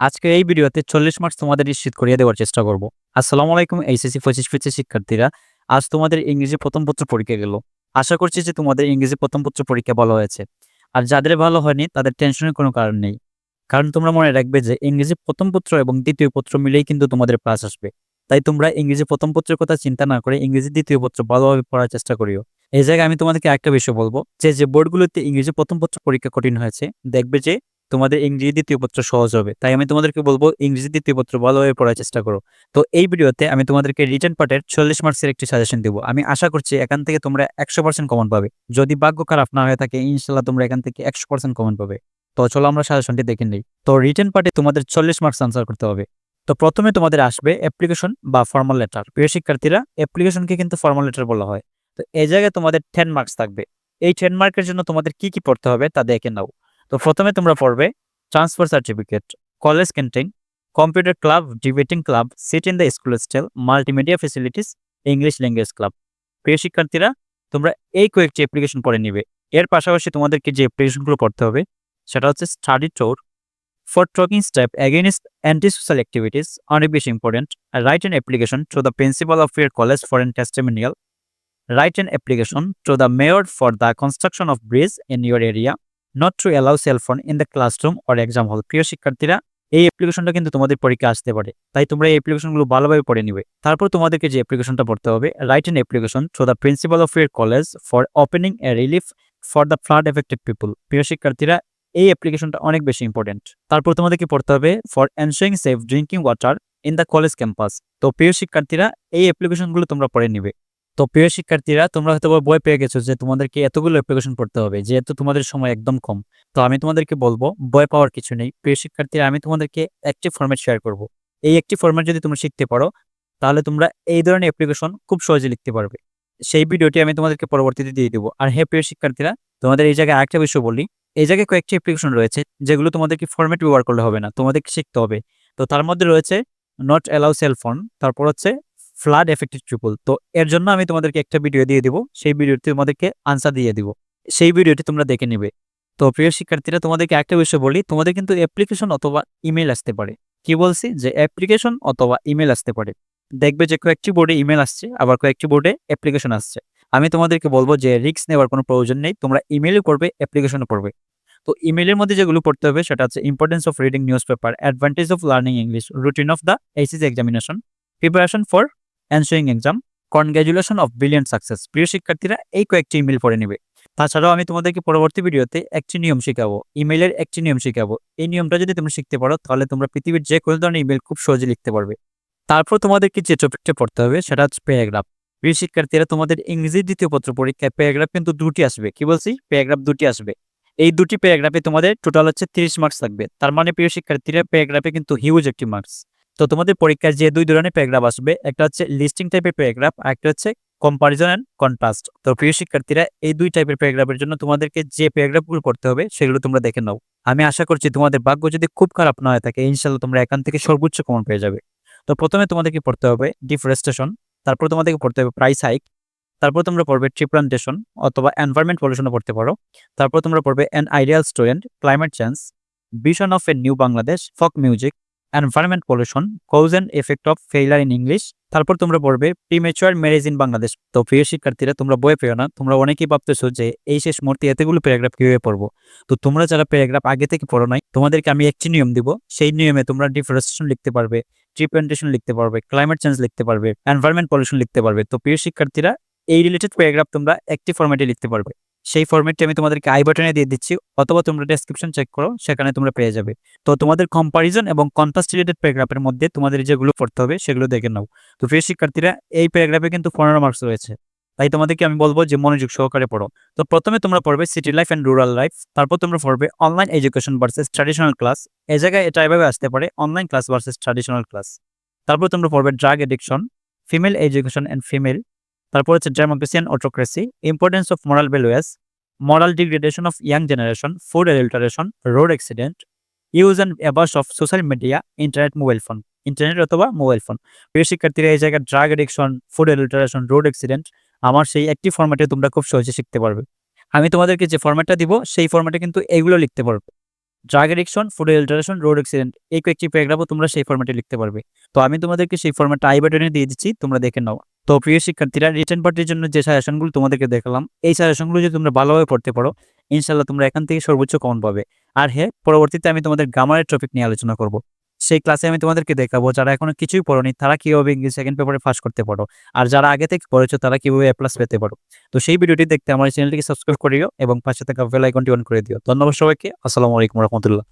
আজকে এই ভিডিওতে চল্লিশ মার্কস তোমাদের নিশ্চিত করিয়ে দেওয়ার চেষ্টা করব। আসসালামু আলাইকুম, এইচএসসি পঁচিশ পঁচিশ শিক্ষার্থীরা। আজ তোমাদের ইংরেজি প্রথম পত্র পরীক্ষা গেল। আশা করছি যে তোমাদের ইংরেজি প্রথম পত্র পরীক্ষা ভালো হয়েছে। আর যাদের ভালো হয়নি, তাদের টেনশনের কোনো কারণ নেই। কারণ তোমরা মনে রাখবে যে ইংরেজি প্রথম পত্র এবং দ্বিতীয় পত্র মিলেই কিন্তু তোমাদের ক্লাস আসবে। তাই তোমরা ইংরেজি প্রথম পত্রের কথা চিন্তা না করে ইংরেজি দ্বিতীয় পত্র ভালোভাবে পড়ার চেষ্টা করিও। এই জায়গায় আমি তোমাদেরকে একটা বিষয় বলব। যে যে বোর্ডগুলোতে ইংরেজি প্রথম পত্র পরীক্ষা কঠিন হয়েছে, দেখবে যে তোমাদের ইংরেজি দ্বিতীয় পত্র সহজ হবে। তাই আমি তোমাদেরকে বলব, ইংরেজি দ্বিতীয় পত্র ভালোভাবে পড়ার চেষ্টা করো। তো এই ভিডিওতে আমি তোমাদেরকে রিটার্ন পার্টের চল্লিশ মার্কসের একটি সাজেশন দেবো। আমি আশা করছি এখান থেকে তোমরা একশো পার্সেন্ট কমন পাবে। যদি ভাগ্য খারাপ না হয়ে থাকে ইনশাল্লাহ তোমরা এখান থেকে একশো পার্সেন্ট কমন পাবে। তো চলো আমরা সাজেশনটি দেখে নিই। তো রিটার্ন পার্টে তোমাদের চল্লিশ মার্কস আনসার করতে হবে। তো প্রথমে তোমাদের আসবে অ্যাপ্লিকেশন বা ফর্মাল লেটার প্রিয় শিক্ষার্থীরা অ্যাপ্লিকেশনকে কিন্তু ফর্মাল লেটার বলা হয়। তো এই জায়গায় তোমাদের টেন মার্কস থাকবে। এই টেন মার্কের জন্য তোমাদের কি কি পড়তে হবে তা দেখে নাও। তো প্রথমে তোমরা পড়বে transfer certificate college canteen computer club debating club seat in the school stall multimedia facilities English language club প্রিয় শিক্ষার্থীরা, তোমরা এই কয়েকটি অ্যাপ্লিকেশন পড়ে নিবে। এর পাশাপাশি তোমাদেরকে যে অ্যাপ্লিকেশনগুলো পড়তে হবে, সেটা হচ্ছে study tour for talking step against anti social activities অনেক বেশি important write an application to the principal of your college for an testimonial write an application to the mayor for the construction of bridge in your area to allow cell phone in the classroom or exam hall. প্রিয় শিক্ষার্থীরা, এই অ্যাপ্লিকেশনটা কিন্তু তোমাদের পরীক্ষা আসতে পারে। তাই তোমরা এই অ্যাপ্লিকেশনগুলো ভালোভাবে পড়ে নিবে। তারপর তোমাদেরকে যে অ্যাপ্লিকেশনটা পড়তে হবে write an application to the principal of your college for opening a relief for the flood affected people প্রিয় শিক্ষার্থীরা, এই অ্যাপ্লিকেশনটা অনেক বেশি ইম্পর্টেন্ট তারপর তোমাদেরকে পড়তে হবে for ensuring safe drinking water in the college campus তো প্রিয় শিক্ষার্থীরা, এই অ্যাপ্লিকেশনগুলো তোমরা পড়ে নিবে। তো প্রিয় শিক্ষার্থীরা, তোমরা হয়তো বই পেয়ে গেছো যে তোমাদেরকে এতগুলো অ্যাপ্লিকেশন পড়তে হবে যেহেতু তোমাদের সময় একদম কম। তো আমি তোমাদেরকে বলব, বই পাওয়ার কিছু নেই। প্রিয় শিক্ষার্থীরা, আমি তোমাদেরকে একটি ফরম্যাট শেয়ার করব। এই একটি ফরম্যাট যদি তোমরা শিখতে পারো, তাহলে তোমরা এই ধরনের অ্যাপ্লিকেশন খুব সহজে লিখতে পারবে। সেই ভিডিওটি আমি তোমাদেরকে পরবর্তীতে দিয়ে দেবো। আর হ্যাঁ প্রিয় শিক্ষার্থীরা, তোমাদের এই জায়গায় আরেকটা বিষয় বলি। এই জায়গায় কয়েকটি অ্যাপ্লিকেশন রয়েছে, যেগুলো তোমাদেরকে ফরম্যাট ব্যবহার করলে হবে না, তোমাদেরকে শিখতে হবে। তো তার মধ্যে রয়েছে নট অ্যালাউ সেল ফোন তারপর হচ্ছে ফ্লাড এফেক্টেড ট্রিপল তো এর জন্য আমি তোমাদেরকে একটা ভিডিও দিয়ে দিব। সেই ভিডিওটি তোমাদেরকে আনসার দিয়ে দিব। সেই ভিডিওটি তোমরা দেখে নেবে। তো প্রিয় শিক্ষার্থীরা, তোমাদেরকে একটা বিষয় বলি। তোমাদের কিন্তু অ্যাপ্লিকেশন অথবা ইমেল আসতে পারে। কি বলছি? যে অ্যাপ্লিকেশন অথবা ইমেল আসতে পারে। দেখবে যে কয়েকটি বোর্ডে ইমেল আসছে, আবার কয়েকটি বোর্ডে অ্যাপ্লিকেশন আসছে। আমি তোমাদেরকে বলব যে রিস্ক নেওয়ার কোনো প্রয়োজন নেই। তোমরা ইমেলও করবে অ্যাপ্লিকেশনও পড়বে তো ইমেলের মধ্যে যেগুলো পড়তে হবে, সেটা হচ্ছে importance of reading newspaper advantage of learning English routine of the HS examination preparation for answering exam congratulation of brilliant success প্রিয় শিক্ষার্থীরা, এই কয়েকটি ইমেল পড়ে নেবে। তাছাড়াও আমি তোমাদেরকে পরবর্তী ভিডিওতে একটি নিয়ম শেখাবো। ইমেলের একটি নিয়ম শেখাবো। এই নিয়মটা যদি তোমরা শিখতে পারো, তাহলে তোমরা পৃথিবীর যে কোনো ধরনের ইমেল খুব সহজে লিখতে পারবে। তারপর তোমাদেরকে যে টপিকটা পড়তে হবে, সেটা হচ্ছে প্যারাগ্রাফ প্রিয় শিক্ষার্থীরা, তোমাদের ইংরেজির দ্বিতীয় পত্র পরীক্ষায় প্যারাগ্রাফ কিন্তু দুটি আসবে। কি বলছি? প্যারাগ্রাফ দুটি আসবে। এই দুটি প্যারাগ্রাফে তোমাদের টোটাল হচ্ছে তিরিশ মার্কস থাকবে তার মানে প্রিয় শিক্ষার্থীরা প্যারাগ্রাফে কিন্তু হিউজ একটি মার্কস তো তোমাদের পরীক্ষায় যে দুই ধরনের প্যারাগ্রাফ আসবে, একটা হচ্ছে লিস্টিং টাইপের প্যারাগ্রাফ আর একটা হচ্ছে কম্পারিজন অ্যান্ড কন্ট্রাস্ট তো প্রিয় শিক্ষার্থীরা, এই দুই টাইপের প্যারাগ্রাফের জন্য তোমাদেরকে যে প্যারাগ্রাফগুলো করতে হবে সেগুলো তোমরা দেখে নাও। আমি আশা করছি তোমাদের ভাগ্য যদি খুব খারাপ না হয়ে থাকে ইনশাল্লাহ তোমরা এখান থেকে সর্বোচ্চ কমন পেয়ে যাবে। তো প্রথমে তোমাদেরকে পড়তে হবে ডিফরেস্টেশন তারপর তোমাদেরকে পড়তে হবে প্রাইস হাইক তারপর তোমরা পড়বে ট্রি প্লান্টেশন অথবা এনভায়রনমেন্ট পলিউশনও পড়তে পারো। তারপর তোমরা পড়বে an ideal student climate change vision of a new Bangladesh folk music environment pollution cause and effect of failure in English তারপর তোমরা পড়বে প্রিমেচুয়ার ম্যারেজ ইন বাংলাদেশ তো প্রিয় শিক্ষার্থীরা, তোমরা বই পেও না, তোমরা অনেকেই ভাবতেছো যে এই শেষ মুহূর্তে এতগুলো প্যারাগ্রাফ কীভাবে পড়ব? তো তোমরা যারা প্যারাগ্রাফ আগে থেকে পড়ো নাই, তোমাদেরকে আমি একটি নিয়ম দিব, সেই নিয়মে তোমরা ডিফরেস্টেশন লিখতে পারবে ট্রি প্লান্টেশন লিখতে পারবে ক্লাইমেট চেঞ্জ লিখতে পারবে এনভায়রনমেন্ট পলিউশন লিখতে পারবে। তো প্রিয় শিক্ষার্থীরা, এই রিলেটেড প্যারাগ্রাফ তোমরা একটি ফরম্যাটে লিখতে পারবে। সেই ফরম্যাটটি আমি তোমাদেরকে আই বাটনে দিয়ে দিচ্ছি, অথবা তোমরা ডেসক্রিপশন চেক করো, সেখানে তোমরা পেয়ে যাবে। তো তোমাদের কম্পারিজন এবং কন্ট্রাস্ট রিলেটেড প্যারাগ্রাফের মধ্যে তোমাদের যেগুলো পড়তে হবে, সেগুলো দেখে নাও। তো প্রিয় শিক্ষার্থীরা, এই প্যারাগ্রাফে কিন্তু পনেরো মার্কস রয়েছে। তাই তোমাদেরকে আমি বলব যে মনোযোগ সহকারে পড়ো। তো প্রথমে তোমরা পড়বে city life and rural life তারপর তোমরা পড়বে online education versus traditional class এ জায়গায় এটা এভাবে আসতে পারে online class versus traditional class তারপর তোমরা পড়বে drug addiction female education and female তারপর হচ্ছে democracy and autocracy importance of moral values moral degradation of young generation, food adulteration, road accident, use and abuse of social media internet mobile phone internet অথবা mobile phone প্রিয় শিক্ষার্থীরা এই জায়গায় drug addiction food adulteration road accident আমার সেই একটি ফরম্যাটে তোমরা খুব সহজে শিখতে পারবে। আমি তোমাদেরকে যে ফরম্যাটটা দিব সেই ফরম্যাটে কিন্তু এগুলো লিখতে পারবে drug addiction food adulteration road accident এই কয়েকটি প্যারাগ্রাফও তোমরা সেই ফরম্যাটে লিখতে পারবে। তো আমি তোমাদেরকে সেই ফরম্যাটটা আই বাটনে দিয়ে দিচ্ছি তোমরা দেখে নাও। তো প্রিয় শিক্ষার্থীরা রিটার্ন পার্টির জন্য যে সাজেশনগুলো তোমাদেরকে দেখালাম, এই সাজেশনগুলো যদি তোমরা ভালোভাবে পড়তে পারো ইনশাল্লাহ তোমরা এখান থেকে সর্বোচ্চ কমন পাবে। আর হ্যাঁ পরবর্তীতে আমি তোমাদের গ্রামারের টপিক নিয়ে আলোচনা করব। সেই ক্লাসে আমি তোমাদেরকে দেখাবো, যারা এখনও কিছুই পড়োনি, তারা কীভাবে ইংলিশ সেকেন্ড পেপারে পাস করতে পারো, আর যারা আগে থেকে পড়েছো, তারা কীভাবে এ প্লাস পেতে পারো। তো সেই ভিডিওটি দেখতে আমার চ্যানেলটিকে সাবস্ক্রাইব করিও এবং পাশে থাকা বেল আইকনটি অন করে দিও। ধন্যবাদ সবাইকে, আসসালামু আলাইকুম রহমতুল্লাহ।